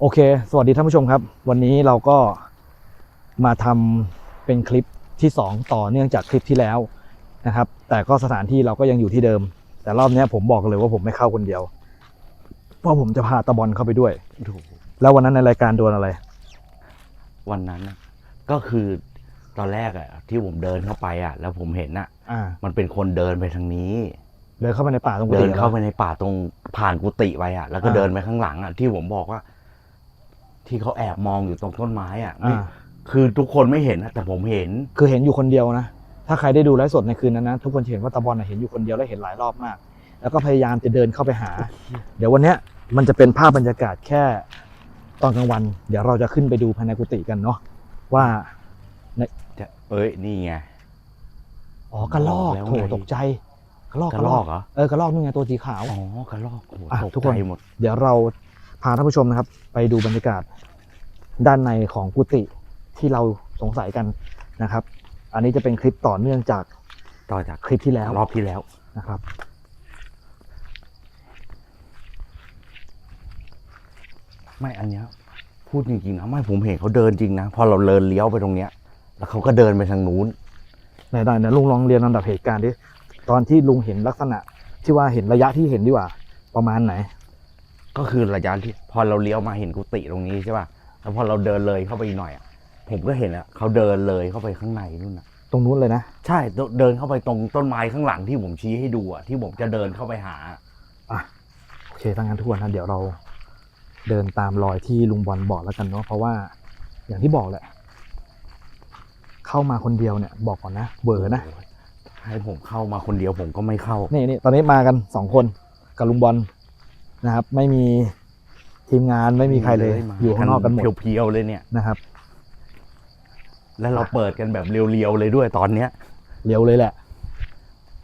โอเค สวัสดีท่านผู้ชมครับ วันนี้เราก็มาทำเป็นคลิปที่ 2 ต่อเนื่องจากคลิปที่แล้วนะครับ แต่ก็สถานที่เราก็ยังอยู่ที่เดิม แต่รอบเนี้ยผมบอกเลยว่าผมไม่เข้าคนเดียว เพราะผมจะพาตะบอลเข้าไปด้วย ถูกแล้ววันนั้นในรายการโดนอะไร วันนั้นน่ะก็คือตอนแรกอะที่ผมเดินเข้าไปอะแล้วผมเห็นอะอ่า มันเป็นคนเดินไปทางนี้ เดินเข้าไปในป่าตรงกุเดิฏินหรอเข้าไปในป่าตรงผ่านกุฏิไปอะแล้วก็อ่า เดินไปข้างหลังอะที่ผมบอกว่า ที่เขาแอบมองอยู่ตรงต้นไม้อะไม่อ่า คือทุกคนไม่เห็นนะแต่ผมเห็น คือเห็นอยู่คนเดียวนะ ถ้าใครได้ดูไลฟ์สดในคืนนั้นนะทุกคนจะเห็นว่าตะบอลนะเห็นอยู่คนเดียวและเห็นหลายรอบมาก แล้วก็พยายามจะเดินเข้าไปหา เดี๋ยววันเนี้ยมันจะเป็นภาพบรรยากาศแค่ตอนกลางวัน เดี๋ยวเราจะขึ้นไปดูภายในกุฏิกันเนาะว่า จะเอ้ยนี่ไง อ๋อกระลอกแล้วโถไงตกใจกระลอกกระรอกเหรอเออกระลอกนี่ไงตัวสีขาว อ๋อกระรอกโอ้โหอะตกทุกคน ใจหมด เดี๋ยวเราพาท่านผู้ชมนะครับ ไปดูบรรยากาศด้านในของกุฏิที่เราสงสัยกันนะครับ อันนี้จะเป็นคลิปต่อเนื่องจากต่อจากคลิปที่แล้วรอบที่แล้วนะครับ ไม่อันเนี้ยพูดจริงๆนะไม่ผมเห็นเขาเดินจริงนะพอเราเดินเลี้ยวไปตรงเนี้ย แล้วเขาก็เดินไปทางนู้นไหนๆเนี่ยลุงลองเรียนลำดับเหตุการณ์ดิตอนที่ลุงเห็นลักษณะที่ว่าเห็นระยะที่เห็นดีกว่า ประมาณไหน ก็คือระยะที่พอเราเลี้ยวมาเห็นกุฏิตรงนี้ใช่ป่ะแล้วพอเราเดินเลยเข้าไปอีกหน่อยอะผมก็เห็นอะเขาเดินเลยเข้าไปข้างในนู่นน่ะ ตรงนู้นเลยนะ ใช่เดินเดินเข้าไปตรงต้นไม้ข้างหลังที่ผมชี้ให้ดูอะที่ผมจะเดินเข้าไปหา อะโอเคถ้างั้นทุกคนนะเดี๋ยวเราเดินตามรอยที่ลุงบอลบอกแล้วกันเนาะเพราะว่าอย่างที่บอกแหละ เข้ามาคนเดียวเนี่ย บอกก่อนนะเบอร์นะให้ผมเข้ามาคนเดียวผมก็ไม่เข้า นี่นี่ตอนนี้มากันสองคนกับลุงบอล นะครับ ไม่มีทีมงานไม่มีใครเลยมาอยู่ข้างนอกกันหมดเพียวๆเลยเนี่ยนะครับ แล้วเราเปิดกันแบบเรียวๆเลยด้วยตอนเนี้ยเร็วเลยแหละ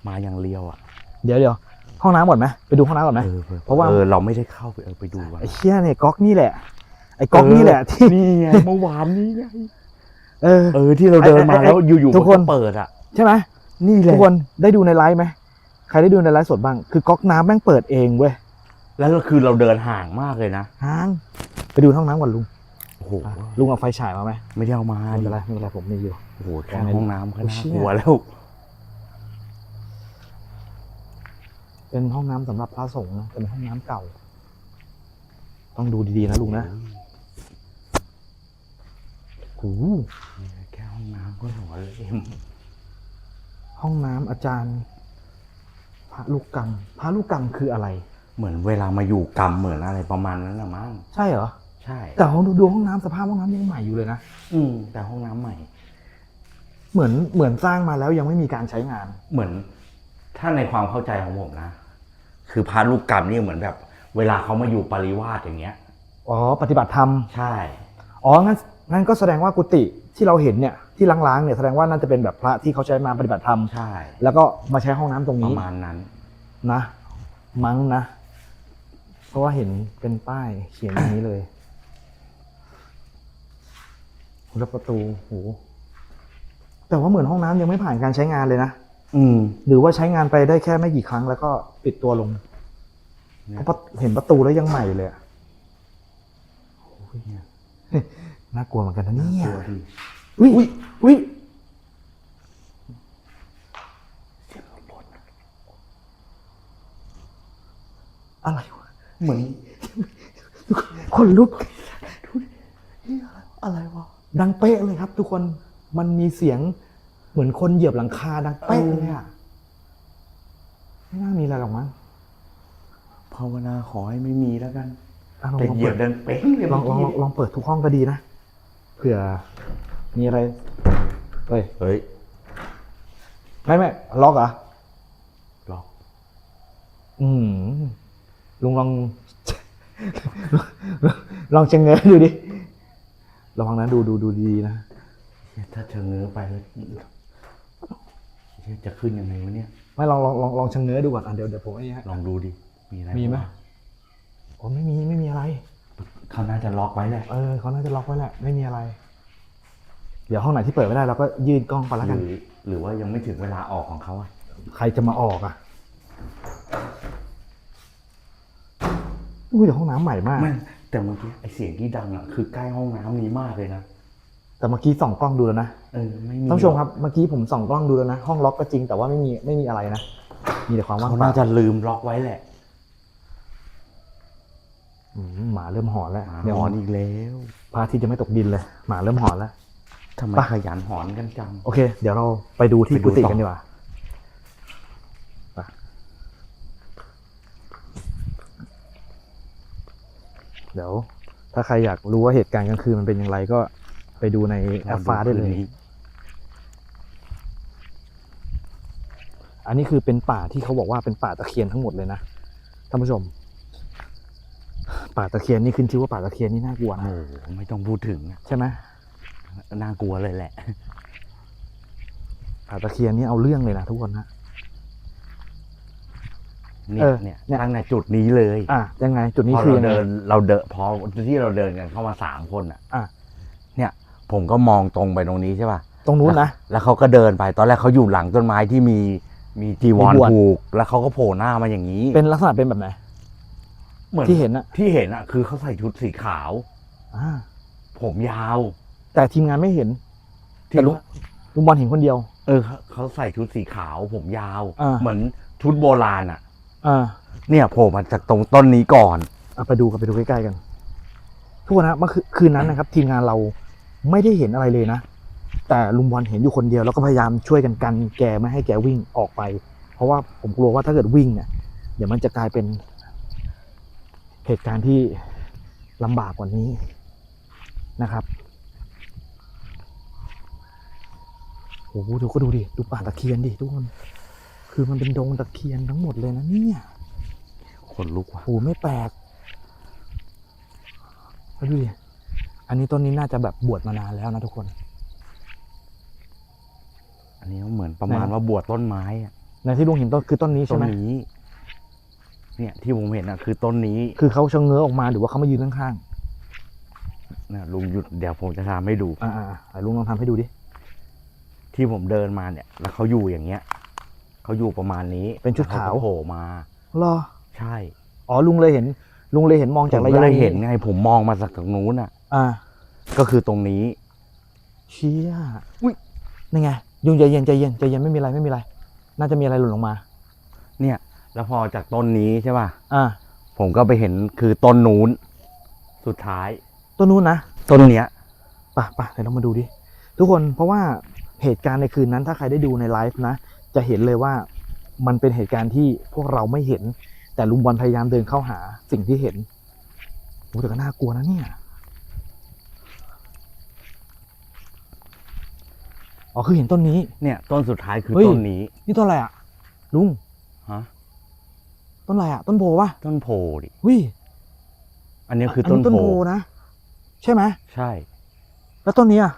มาอย่างเรียวอะ เดี๋ยวเดี๋ยวห้องน้ำก่อนไหมไปดูห้องน้ำก่อนไหมเออเพราะว่าเออเราไม่ได้เข้าไปเออไปดูกันไอ้เชี่ยเนี่ยก๊อกนี่แหละไอ้ก๊อกนี่แหละที่นี่ไงเมื่อวานนี้ไงเออเออที่เราเดินมาไอ้ไอ้แล้วอยู่ๆทุกคนมัเปิดอะ ใช่ไหมนี่แหทุละกคนได้ดูในไลฟ์ไหมใครได้ดูในไลฟ์สดบ้าง คือก๊อกน้ำแม่งเปิดเองเว้ย แล้วก็คือเราเดินห่างมากเลยนะห้างไปดูห้องน้ำก่อนลุงโอ้โหอะลุงเอาไฟฉายมาไหมไม่ได้เอามาไม่ดิเป็นไรไม่เป็นไรผมมีอยู่ โอ้โหแค่ห้องน้ำก็น่าเชี่ยกลัวแล้วเป็นห้องน้ำสำหรับพระสงฆ์นะเป็นห้องน้ำเก่า ต้องดูดีๆนะลุงนะโอ้โหแค่ห้องน้ำก็หัวเลยห้องน้ำอาจารย์ พระลูกกังพระลูกกังคืออะไร เหมือนเวลามาอยู่กรรมเหมือนอะไรประมาณนั้นนะมั้งใช่เหรอ ใช่ แต่ห้องดูดูห้องน้ำสภาพห้องน้ำยังใหม่อยู่เลยนะ อืมแต่ห้องน้ำใหม่ เหมือนเหมือนสร้างมาแล้วยังไม่มีการใช้งาน เหมือนถ้าในความเข้าใจของผมนะ คือพระลูกกรรมนี่เหมือนแบบ เวลาเขามาอยู่ปริวาสอย่างเงี้ย อ๋อ ปฏิบัติธรรม ใช่ อ๋อ งั้นงั้นก็แสดงว่ากุฏิที่เราเห็นเนี่ยที่ล้างๆเนี่ยแสดงว่าน่าจะเป็นแบบพระที่เขาใช้มาปฏิบัติธรรม ใช่ แล้วก็มาใช้ห้องน้ำตรงปนี้ระมาณนั้น นะ มั้งนะ เพราะว่าเห็นเป็นป้ายเขียนอย่างนี้เลยแล้วประตูโหแต่ว่าเหมือนห้องน้ำยังไม่ผ่านการใช้งานเลยนะอืม หรือว่าใช้งานไปได้แค่ไม่กี่ครั้งแล้วก็ปิดตัวลงเนี่ยเพราะประเห็นประตูแล้วยังใหม่เลยอะโอ้ยเนี่ยน่ากลัวเหมือนกันนะเนี่ยกลัวดิอุ้ยอุ้ยอุ้ยอะไรวะ เหมือนคนลุกอะไรวะดังเป๊ะเลยครับ ทุกคนมันมีเสียงเหมือนคนเหยียบหลังคาดังเป๊ะเลยอะไม่น่ามีอะไรหรอกมั้งภาวนาขอให้ไม่มีแล้วกันอะลองแต่ลองเหยีเปิยบดดันเป๊งเลยลองลองลองลองเปิดทุกห้องก็ดีนะเผื่อมีอะไรเฮ้ยเฮ้ยไม่ไม่ล็อกเหรอะล็อก อืม ลุงลอง ลองเชงเง้อดูดิระวังนะดูดูดูดีๆนะเหี้ยถ้าเธอเงื้อไปแล้วเหี้ยจะขึ้นยังไงวะเนี่ย ไม่ลองลองลองลองเชงเง้อดูก่อนอะเดี๋ยวเดี๋ยวผมไอ้นี่ฮะลองดูดิ มีอะไรมีไหมบ้างโอ้ไม่มีไม่มีอะไร เขาน่าจะล็อกไว้แหละ เออเขาน่าจะล็อกไว้แหละ ไม่มีอะไร เดี๋ยวห้องไหนที่เปิดไม่ได้เราก็ยื่นกล้องไปแล้วหกัน รือหรือว่ายังไม่ถึงเวลาออกของเขาอะใครจะมาออกอะ อุ้ยแต่ห้องน้ำใหม่มาก ไม่แต่เมื่อกี้ไอเสียงที่ดังอะคือใกล้ห้องน้ำนี้มากเลยนะแต่เมื่อกี้ส่องกล้องดูแล้วนะเออไม่มีท่านผู้ชมครับเมื่อกี้ผมส่องกล้องดูแล้วนะ ห้องล็อกก็จริงแต่ว่าไม่มีไม่มีอะไรนะ มีแต่ความว่างเขาเปล่าน่าจะลืมล็อกไว้แหละอืมหมาเริ่มหอนแล้วหมาเดี๋ยวหอนอีกแล้วพระอาทิตย์จะไม่ตกดินเลยหมาเริ่มหอนแล้ว ทำไมไป ขยันหอนกันจัง โอเค เดี๋ยวเราไปดูที่ไปดูกุฏิต่อ กันดีกว่า เดี๋ยว ถ้าใครอยากรู้ว่าเหตุการณ์กลางคืนมันเป็นอย่างไรก็ไปดูในแอปฟ้าได้เลยคืนนี้อันนี้คือเป็นป่าที่เขาบอกว่าเป็นป่าตะเคียนทั้งหมดเลยนะท่านผู้ชม ป่าตะเคียนนี่ขึ้นชื่อว่าป่าตะเคียนนี่น่ากลัวโอ้นะโหไม่ต้องพูดถึงอะใช่ไหมน่ากลัวเลยแหละป่าตะเคียนนี่เอาเรื่องเลยนะทุกคนนะ เนี่ยเออเนี่ยเนี่ยตั้งแต่จุดนี้เลยอะยังไง จุดนี้พอคือเรายังไงเดินเราเดินพอที่เราเดินกันเข้ามาสามคนอะ อะเนี่ย ผมก็มองตรงไปตรงนี้ใช่ป่ะตรงนู้นนะ แล้วเขาก็เดินไปตอนแรกเขาอยู่หลังต้นไม้ที่มีมีจีวรมีบวช ผูก แล้วเขาก็โผล่หน้ามาอย่างนี้เป็นลักษณะเป็นแบบไหน เหมือนที่เห็นอะที่เห็นอะ คือเขาใส่ชุดสีขาว อ่าผมยาวแต่ทีมงานไม่เห็นที่แต่ลุงลุงบอลเห็นคนเดียว เออเขาเขาใส่ชุดสีขาว ผมยาว อ่า เหมือนชุดโบราณอะ อ่าเนี่ยโผล่มาจากตรงต้นนี้ก่อน เอาไปดูกันไปดูใกล้ๆกันทุกคนนะเมื่อคืนคืนนั้นนะครับ ทีมงานเราไม่ได้เห็นอะไรเลยนะ แต่ลุงบอลเห็นอยู่คนเดียวแล้วก็พยายามช่วยกันกันแกไม่ให้แกวิ่งออกไป เพราะว่าผมกลัวว่าถ้าเกิดวิ่งเนี่ยเดี๋ยวมันจะกลายเป็นเหตุการณ์ที่ลำบากกว่านี้นะครับโอ้โหดูก็ดูดิ ดูป่าตะเคียนดิทุกคน คือมันเป็นดงตะเคียนทั้งหมดเลยนะเนี่ยขนลุกว่ะโอ้โหไม่แปลกแล้วดูดิอันนี้ต้นนี้น่าจะแบบบวชมานานแล้วนะทุกคน อันนี้เหมือนประมาณไหนว่าบวชต้นไม้อะในที่ลุงเห็นต้นคือต้นนี้ต้ใช่นไหมนี้ เนี่ยที่ผมเห็นอะคือต้นนี้คือเขาชะเง้อออกมาหรือว่าเขามายืนข้างนะลุงหยุดเดี๋ยวผมจะทำให้ดู ๆอ่าๆอ่าลุงลองทำให้ดูดิ ที่ผมเดินมาเนี่ย แล้วเขาอยู่อย่างเงี้ย เขาอยู่ประมาณนี้เป็นชุดแล้วขาวก็โผล่มารอใช่อ๋อลุงเลยเห็น ลุงเลยเห็นมองผจากมระก็ยะเลยเห็นไงผมมองมาจากตรงนู้นอะ อ่าก็คือตรงนี้ เชี่ยอุ้ยนี่ไงยุงใจเย็นใจเย็นใจเย็นไม่มีอะไรไม่มีอะไร น่าจะมีอะไรหล่นลงมาเนี่ย แล้วพอจากต้นนี้ใช่ป่ะอ่าผมก็ไปเห็นคือต้นนู้น สุดท้ายต้นนู้นนะ ต้นเนี้ยไป่ะป่ะเดี๋ยวเรามาดูดิ ทุกคนเพราะว่าเหตุการณ์ในคืนนั้นถ้าใครได้ดูในไลฟ์นะ จะเห็นเลยว่ามันเป็นเหตุการณ์ที่พวกเราไม่เห็น แต่ลุงบอลพยายามเดินเข้าหาสิ่งที่เห็นโอ้แต่ก็น่ากลัวนะเนี่ยอ๋อคือเห็นต้นนี้ เนี่ย ต้นสุดท้ายคือเฮ้ย ต้นนี้ นี่ต้นอะไรอะลุงฮะ ต้นอะไรอะต้นโพวะต้นโพดิ วิอันนี้คืออันต้นนี้ต้นโพโพนะ ใช่ไหมใช่ แล้วต้นนี้อะ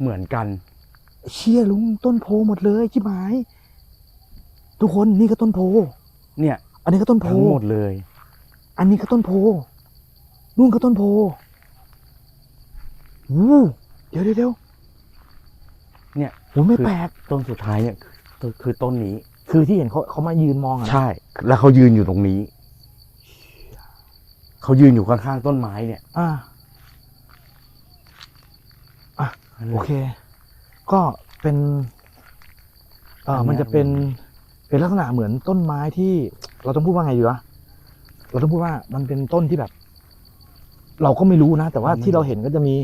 เหมือนกัน เชี่ยลุงต้นโพหมดเลยชิบหาย ทุกคนนี่ก็ต้นโพ เนี่ยอันนี้ก็ต้นโพ ทั้งหมดเลย อันนี้ก็ต้นโพนู่นก็ต้นโพอู้เดี๋ยวเดี๋ยวเดี๋ยวเนี่ยโอ้ยไม่คือ แปลกต้นสุดท้ายเนี่ยคือคือต้นนี้ คือที่เห็นเขาเขามายืนมองอะนะใช่ แล้วเขายืนอยู่ตรงนี้ เขายืนอยู่ข้างๆต้นไม้เนี่ยอ่า โอเค ก็เป็นเอออันเนี้ยมันจะเป็นเป็นลักษณะเหมือนต้นไม้ที่ เราต้องพูดว่าไงดีวะเราต้องพูดว่ามันเป็นต้นที่แบบ เราก็ไม่รู้นะ แต่ว่าที่เราเห็นก็จะมี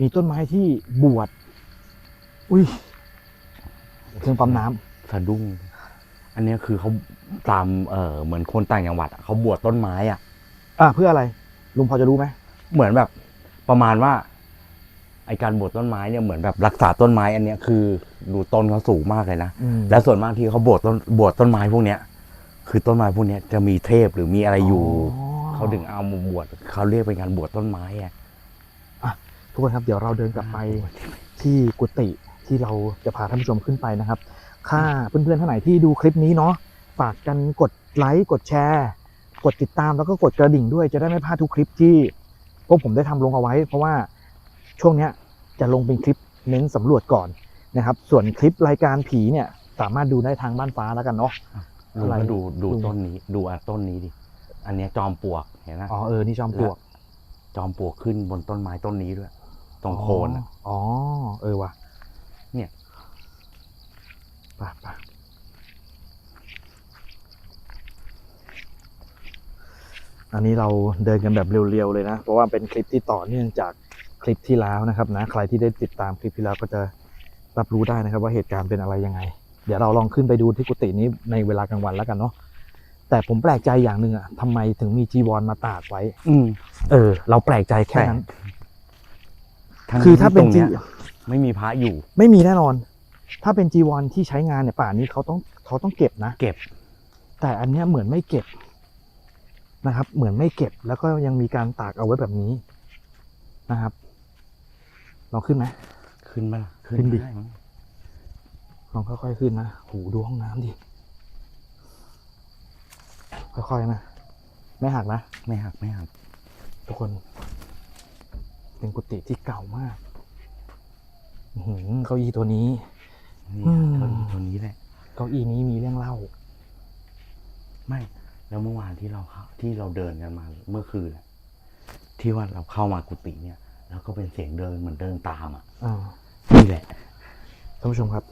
มีต้นไม้ที่บวชอุ้ยเครื่องปั๊มน้ำสะดุ้งอันเนี้ยคือเขาตามเออเหมือนคนต่างจังหวัดอะเขาบวชต้นไม้อะอะเพื่ออะไรลุงพอจะรู้ไหมเหมือนแบบ ประมาณว่า ไอการบวชต้นไม้เนี่ยเหมือนแบบรักษาต้นไม้อันเนี้ยคือดูต้นเขาสูงมากเลยนะอืม แล้วส่วนมากที่เขาบวชต้นบวชต้นไม้พวกเนี้ยคือต้นไม้พวกเนี้ยจะมีเทพหรือมีอะไรอยู่ เขาถึงเอามาบวชเขาเรียกเป็นการบวชต้นไม้อะ ทุกคนครับเดี๋ยวเราเดินกลับไปที่กุฏิที่เราจะพาท่านผู้ชมขึ้นไปนะครับถ้าเพื่อนๆท่านไหนที่ดูคลิปนี้เนาะฝากกันกดไลค์กดแชร์ กดติดตามแล้วก็กดกระดิ่งด้วยจะได้ไม่พลาดทุกคลิปที่พวกผมได้ทำลงเอาไว้ เพราะว่า ช่วงเนี้ยจะลงเป็นคลิปเน้นสำรวจก่อนนะครับ ส่วนคลิปรายการผีเนี่ยสามารถดูได้ทางบ้านฟ้าแล้วกันเนาะลุงอะไรก็ดูดูลุงต้นนี้ดูอะต้นนี้ดิอันเนี้ยจอมปลวกเห็นไหมอ๋อเออนี่จอมปลวก จอมปลวกขึ้นบนต้นไม้ต้นนี้ด้วย ตรงโคนอะอ๋อเออว่ะเนี่ยไปไปอันนี้เราเดินกันแบบเรียวๆเลยนะ เพราะว่าเป็นคลิปที่ต่อเนื่องจาก คลิปที่แล้วนะครับนะใครที่ได้ติดตามคลิปที่แล้วก็จะรับรู้ได้นะครับ ว่าเหตุการณ์เป็นอะไรยังไง เดี๋ยวเราลองขึ้นไปดูที่กุฏินี้ในเวลากลางวันแล้วกันเนาะแต่ผมแปลกใจอย่างหนึ่งอะทำไมถึงมีจีวรมาตากไว้ อืมเออ เราแปลกใจแค่นั้น ทั้งคือถ้าเป็นตรงจียไม่มีพระอยู่ ไม่มีแน่นอน ถ้าเป็นจีวรที่ใช้งานเนี่ยป่านนี้เขาต้องเขาต้องเก็บนะ เก็บ แต่อันเนี้ยเหมือนไม่เก็บนะครับ เหมือนไม่เก็บแล้วก็ยังมีการตากเอาไว้แบบนี้นะครับ ลองขึ้นไหมขึ้นมาล่ะขึ้นดิได้มั้งลองค่อยๆขึ้นนะโหดูห้องน้ำดิค่อยๆนะไม่หักนะไม่หักไม่หักทุกคน เป็นกุฏิที่เก่ามากอื้อหือเก้าอี้ตัวนี้นี่อืมเท่านี้ตัวนี้แหละเก้าอี้นี้มีเรื่องเล่า ไม่ แล้วเมื่อวานที่เราเข้าที่เราเดินกันมาเมื่อคืนอะที่ว่าเราเข้ามากุฏิเนี่ย แล้วก็เป็นเสียงเดินเหมือนเดินตามอะอ่านี่แหละท่านผู้ชมครับ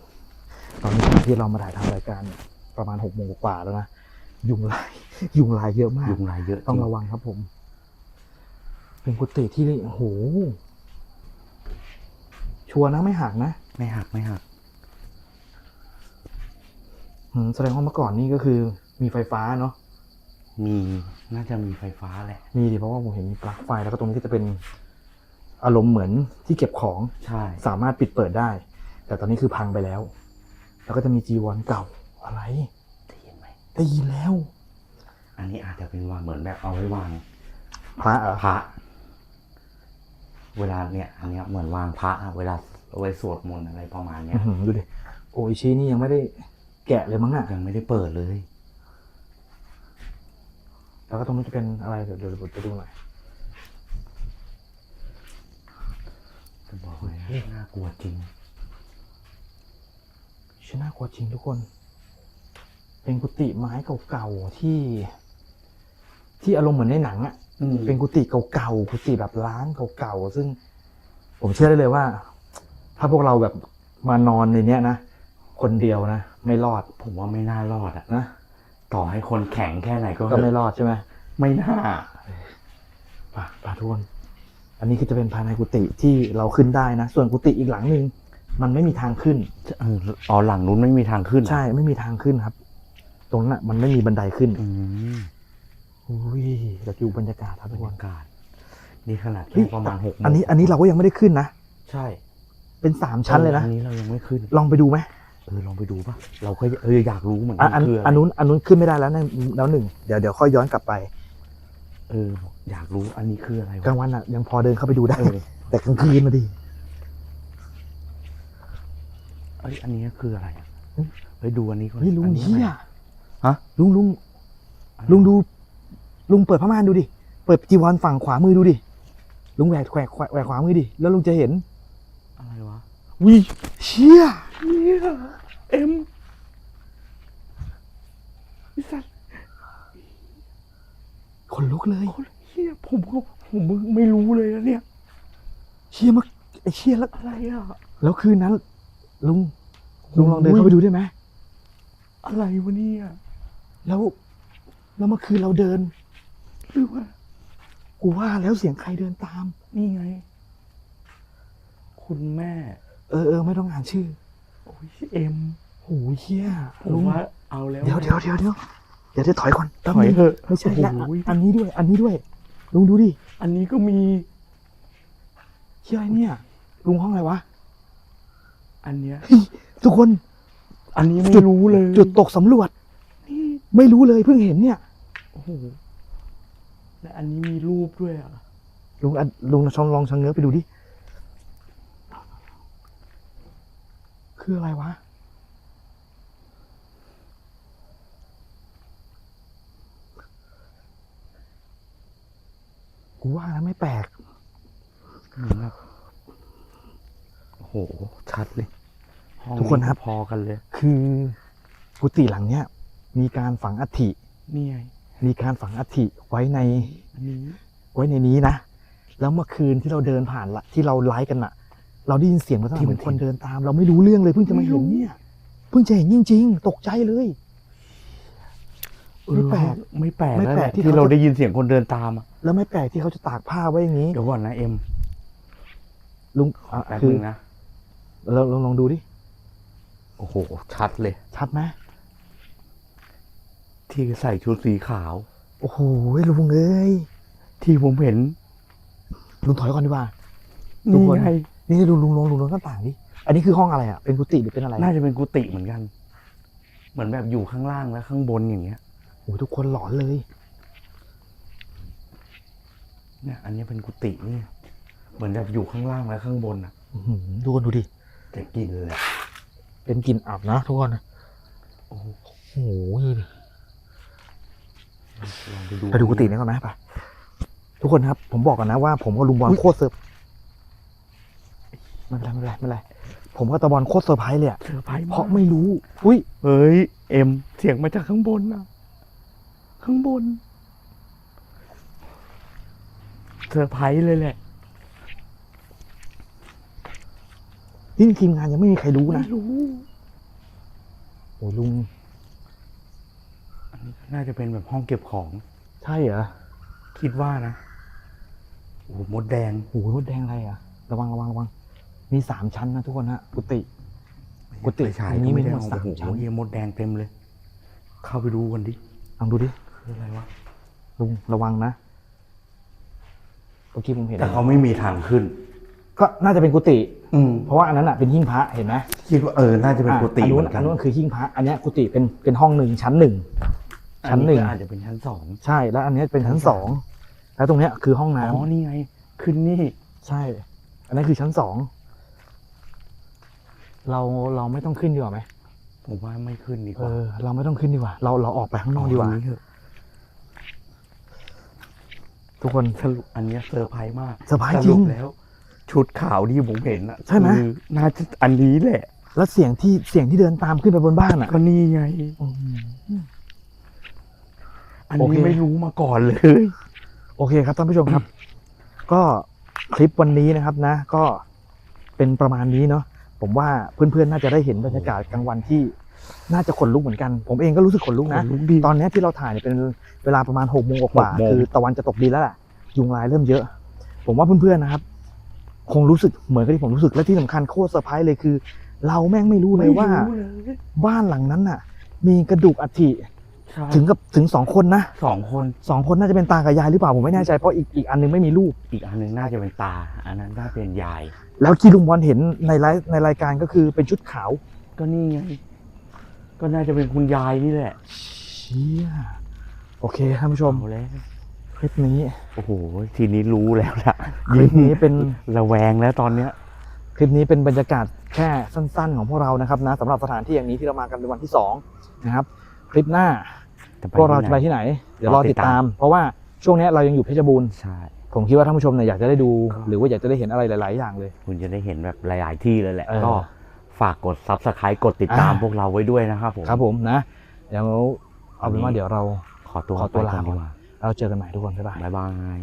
ตอนนี้ขณะที่เรามาถ่ายทำรายการเนี่ยประมาณหกโมงกว่าแล้วนะยุงลายยุงลายเยอะมาก ยุงลายเยอะจต้องริงระวังครับผม เป็นกุฏิที่โอ้โหชัวร์นะไม่หักนะไม่หักไม่หัก อืมแสดงว่าเมื่อก่อนนี่ก็คือ มีไฟฟ้าเนาะมีน่าจะมีไฟฟ้าแหละ มีดิเพราะว่าผมเห็นมีปลั๊กไฟแล้วก็ตรงนี้ก็จะเป็น อารมณ์เหมือนที่เก็บของใช่ สามารถปิดเปิดได้ แต่ตอนนี้คือพังไปแล้ว แล้วก็จะมีจีวรเก่าอะไรได้ยินไหมได้ยินแล้ว อันนี้อาจจะเป็นวางเหมือนแบบเอาไว้วางพระเหรอพระ เวลาเนี่ย อันเนี้ยเหมือนวางพระอะเวลาเอาไว้สวดมนต์อะไรประมาณเนี้อื้ย อหือดูดิโอ้ยชีนี่ยังไม่ได้แกะเลยมั้งอะยังไม่ได้เปิดเลย แล้วก็ตรงนู้นจะเป็นอะไรเดี๋ยวเดี๋ยวผมจะดูหน่อย จะบอกเลยนะน่ากลัวจริงชื่อน่ากลัวจริงทุกคน เป็นกุฏิไม้เก่าๆที่ ที่อารมณ์เหมือนในหนังอะ่ะอืมเป็นกุฏิเก่าๆกุฏิแบบล้างเก่าๆซึ่ง ผมเชื่อได้เลยว่า ถ้าพวกเราแบบมานอนในเนี้ยนะคนเดียวนะไม่รอด ผมว่าไม่น่ารอดอะนะต่อให้คนแข็งแค่ไหนก็ก็ไม่รอดใช่ไหมไม่น่าป่ะป่ะทุกคน อันนี้คือจะเป็นภายในกุฏิที่เราขึ้นได้นะ ส่วนกุฏิอีกหลังหนึ่งมันไม่มีทางขึ้นเอออ๋อหลังนู้นไม่มีทางขึ้นใช่ไม่มีทางขึ้นครับ ตรงนั้นน่ะมันไม่มีบันไดขึ้นอืมอุ้ยเดี๋ยวดูบรรยากาศครับบรทุกรคนยากาศนี่ขนาดเฮ้แค่ยประมาณหกโมงอันนี้อันนี้เราก็ยังไม่ได้ขึ้นนะใช่เป็นสามชั้นเลยนะอันนี้เรายังไม่ขึ้นลองไปดูไหมเออลองไปดูป่ะเราก็เอออยากรู้เหมือนอะกัอันคืออะไรอันนู้นอันนู้นขึ้นไม่ได้แล้วนะแล้วหนึ่งเดี๋ยวเดี๋ยวค่อยย้อนกลับไป เออ อยากรู้อันนี้คืออะไรกลางวะวันอะ ยังพอเดินเข้าไปดูได้เออแต่กลางคืนมาดิเอ้ยอันนี้คืออะไรอะเฮ้ยดูอันนี้ก่อนเฮ้ยลุงอันนี้เฮียอะไรฮะลุงลุงลุงดู ลุงเปิดผ้าม่านดูดิเปิดจีวรฝั่งขวามือดูดิลุงแหวกแหวกแหวกแหวกขวามือดิแล้วลุงจะเห็นอะไรวะวิเชี่ยเนี่ยเอ็มไอ้สัตว์ ค นลุกเลยคนเฮียผมก็ผมมึงไม่รู้เลยนะเนี่ยเชี่ยมาไอเชี่ยแล้วอะไรอะแล้วคืนนั้น ลุงลุงลองเดินเข้าไปดูได้ไหมอะไรวะเนี่ยแล้วแล้วเมื่อคืนเราเดินหรือว่ากูว่าแล้วเสียงใครเดินตาม นี่ไง คุณแม่ เออเออไม่ต้องอ่านชื่อโอ้ยเอ็มโอ้ยเฮียผมลุงว่าเอาแล้วเดี๋ยวเดี๋ยวเดี๋ยวเดี๋ยว เดี๋ยวเดี๋ยวถอยก่อนแป๊บถอยนึงเถอะไม่ใช่ละโอ้โห อันนี้ด้วย อันนี้ด้วย ลุงดูดิ อันนี้ก็มีเชี่ยอะไรเนี่ย ลุงห้องอะไรวะ อันเนี้ย ทุกคน อันนี้ไม่จุดรู้เลยจุดตกสำรวจ นี่ไม่รู้เลยเพิ่งเห็นเนี่ย โอ้โหและอันนี้มีรูปด้วยอะ ลุงอะลุงลองลองชะเง้อไปดูดิ คืออะไรวะ กูว่านะไม่แปลกเหมือนแบบโอ้โห ชัดเลยห้องทุกคนครับพอกันเลย คือกุฏิหลังเนี้ย มีการฝังอัฐินี่ไงมีการฝังอัฐิไว้ในอันนี้ไว้ในนี้นะ แล้วเมื่อคืนที่เราเดินผ่านละที่เราไลฟ์กันอะเราได้ยินเสียงลักษณะที่เหมัมือนนคนเดินตาม เราไม่รู้เรื่องเลยเพิ่งจะมาเห็นเนี่ย เพิ่งจะเห็นจริง ๆ ตกใจเลย ไม่แปลกไม่แปลกไม่แล้วแปแหลกละที่ที่เขาเราจะได้ยินเสียงคนเดินตามอะแล้วไม่แปลกที่เขาจะตากผ้าไว้อย่างนี้เดี๋ยวก่อนนะเอ็มลุงอะแป๊บคือนึงนะเราลองลองดูดิโอ้โหชัดเลย ชัดไหมที่ใส่ชุดสีขาว โอ้โหลุงเอ้ยที่ผมเห็นลุงถอยก่อนดีกว่า ทุกนี่คน ไงนี่ลุงลุงลองลุงลองหน้าต่างดิอันนี้คือห้องอะไรอะเป็นกุฏิหรือเป็นอะไรน่าจะเป็นกุฏิเหมือนกัน เหมือนแบบอยู่ข้างล่างและข้างบนอย่างเงี้ย โอ้โหทุกคนหลอนเลย เนี่ย อันนี้เป็นกุฏินี่ เหมือนแบบอยู่ข้างล่างและข้างบนอะอื้อหือทุกคนดูดิแต่กลินเลยอะเป็นกลิ่นอับนะทุกคนนะโอ้โหโอ้โหนี่ดิลองไปดูไปดูกุฏินี้ก่อนนะไปทุกคนครับ ผมบอกก่อนนะว่าผมกับลุงบอลโคตรเซอร์ไม่เป็นไรไม่เป็นไรไม่เป็นไรผมกับตะบอลโคตรเซอร์ไพรส์เลยอะเซอร์ไพรส์เพราะไม่รู้ อุ้ยเฮ้ย เอ็ม เสียงมาจากข้างบนนะ ข้างบนเซอร์ไพรส์เลยแหละนี่ทีมงานยังไม่มีใครรู้นะ ไม่รู้ โอ้ยลุง อันนี้น่าจะเป็นแบบห้องเก็บของ ใช่เหรอ คิดว่านะ โอ้โหมดแดง โอ้โหมดแดงอะไรอะ ระวังระวังระวัง มีสามชั้นนะทุกคนฮะ กุฏิ กุฏิไปฉายอันนี้ก็ไม่ได้มีทั้เอางหมดโอ้โหสามชั้นเฮียมดแดงเต็มเลย เข้าไปดูกันดิลองดูดิคือ อะไรวะลุงระวังนะเมื่อกี้ผมเห็นแต่เขาไม่มีทางขึ้น ก็น่าจะเป็นกุฏิอืมเพราะว่าอันนั้นอะเป็นหิ้งพระเห็นไหมคิดว่าเออน่าจะเป็นกุฏิอะอันเหนู้มืนอนกัอันนนู้นคือหิ้งพระอันเนี้ยกุฏิเป็นเป็นห้องหนึ่งชั้นหนึ่ง ชั้นหนึ่ง อัก็อาจจะเป็นชั้นสองใช่ แล้วอันเนี้ยเป็นชั้นสองแล้วตรงเนี้ยคือห้องน้ำอ๋อนี่ไง ขึ้นนี่ ใช่ อันนั้นคือชั้นสองเราเราไม่ต้องขึ้นดีกว่าไหมผมว่าไม่ขึ้นดีกเอว่าอ เราไม่ต้องขึ้นดีกว่า เราเราออกไปข้างนอกดีกว่า เถอะ ทุกคนสรุปอันเนี้ยเซอร์ไพรส์มากเซอร์ไพรส์สจริงแล้ว ชุดขาวที่ผมเห็นอะใช่ไหม คือน่าจะอันนี้แหละ แล้วเสียงที่เสียงที่เดินตามขึ้นไปบนบ้านอะ ก็นี่ไง อืม อันโอนี้เค ไม่รู้มาก่อนเลย โอเคครับท่านผู้ชมครับ ก็คลิปวันนี้นะครับนะ ก็เป็นประมาณนี้เนาะผมว่าเพื่อนๆน่าจะได้เห็นบรรยากาศกลางวันที่ น่าจะขนลุกเหมือนกัน ผมเองก็รู้สึกขนลุกนะ ขนลุกดีตอนเนี้ยที่เราถ่ายเนี่ยเป็นเวลาประมาณหกโมงกว่าหกโมๆงคือตะวันจะตกดินแล้วแหละยุงลายเริ่มเยอะ ผมว่าเพื่อนๆนะครับ คงรู้สึกเหมือนกับที่ผมรู้สึกและที่สำคัญโคตรเซอร์ไพรส์เลยคือ เราแม่งไม่รู้เลยว่า ไม่รู้เลยบ้านหลังนั้นน่ะ มีกระดูกอัฐิใช่ถึงกับถึงสองคนนะสองคนสองคนน่าจะเป็นตากับยายหรือเปล่าผมไม่แน่ใจเพราะอีกอีกอันนึงไม่มีรูป อีกอันหนึงน่าจะเป็นตา อันนั้นน่าเป็นยาย แล้วที่ลุงบอลเห็นในไลฟ์ในรายการก็คือเป็นชุดขาว ก็นี่ไง ก็น่าจะเป็นคุณยายนี่แหละเชี่ยโอเคท่านผู้ชมเอาแล้วคลิปนี้ โอ้โห ทีนี้รู้แล้วล่ะคลิปนี้เป็น ระแวงแล้วตอนเนี้ย คลิปนี้เป็นบรรยากาศแค่สั้น ๆ ของพวกเรานะครับนะสำหรับสถานที่อย่างนี้ที่เรามากันในวันที่สองนะครับ คลิปหน้าจะไปพวกเราที่จะไหนไปที่ไหน เดี๋ยวรอรอติติดดตาตามมเพราะว่าช่วงนี้เรายังอยู่เพชรบูรณ์ใช่ ผมคิดว่าท่านผู้ชมเนี่ยอยากจะได้ดูครับหรือว่าอยากจะได้เห็นอะไรหลาย ๆ อย่างเลย คุณจะได้เห็นแบบหลาย ๆ ที่เลยแหละเออ ก็ ฝากกด subscribe กดติดตามอ่า พวกเราไว้ด้วยนะครับผมครับผมนะเดี๋ยวเอาเป็นว่าเดี๋ยวเรา ขอตัวขอตัวไปก่อนลาดีกว่าเราเจอกันใหม่ทุกคนบ๊ายบาย บ๊ายบาย